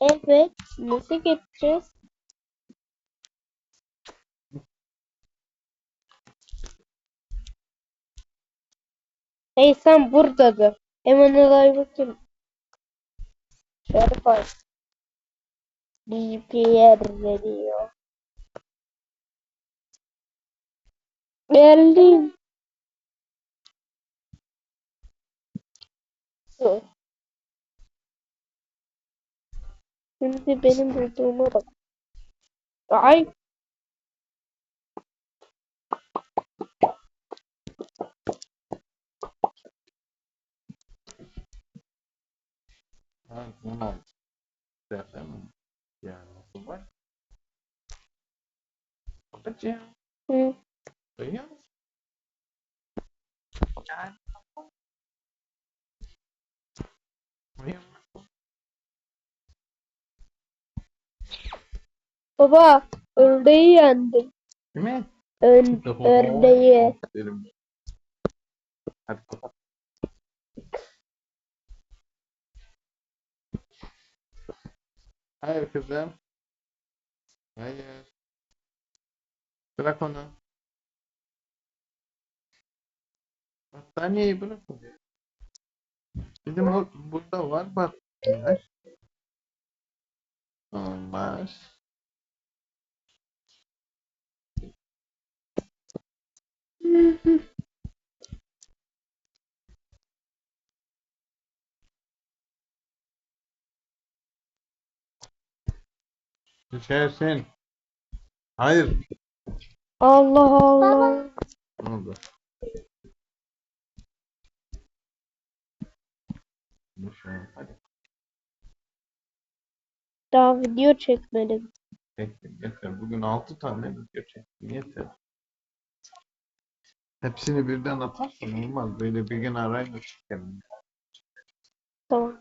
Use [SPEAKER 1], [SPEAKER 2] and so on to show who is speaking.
[SPEAKER 1] Evet. Nasıl geçeceğiz? Hey sen burada dur. Hemen olay bakayım. Şöyle koy. DPR veriyor. Geldim. Dur. Şimdi benim bulduğuma bak. Ay.
[SPEAKER 2] Ha, 16. Efendim. Yani nasıl var? Babacığım.
[SPEAKER 1] Hı.
[SPEAKER 2] Duyuyor musun? Yani.
[SPEAKER 1] Baba, ördeği yendim.
[SPEAKER 2] Değil mi?
[SPEAKER 1] Ön, ördeği.
[SPEAKER 2] Derim. Hadi kapat. Hayır kızım. Hayır. Bırak onu. Battaniyeyi bırak onu. Bizim burada var bak. Olmaz. Düşersin. Hayır.
[SPEAKER 1] Allah Allah.
[SPEAKER 2] Ne oldu? Düşer. Hadi.
[SPEAKER 1] Daha video çekmedim.
[SPEAKER 2] Bekle, yeter. Bugün 6 tane video çektim. Yeter. Hepsini birden atarsan olmaz. Böyle bir gün arayla çekelim.
[SPEAKER 1] Tamam.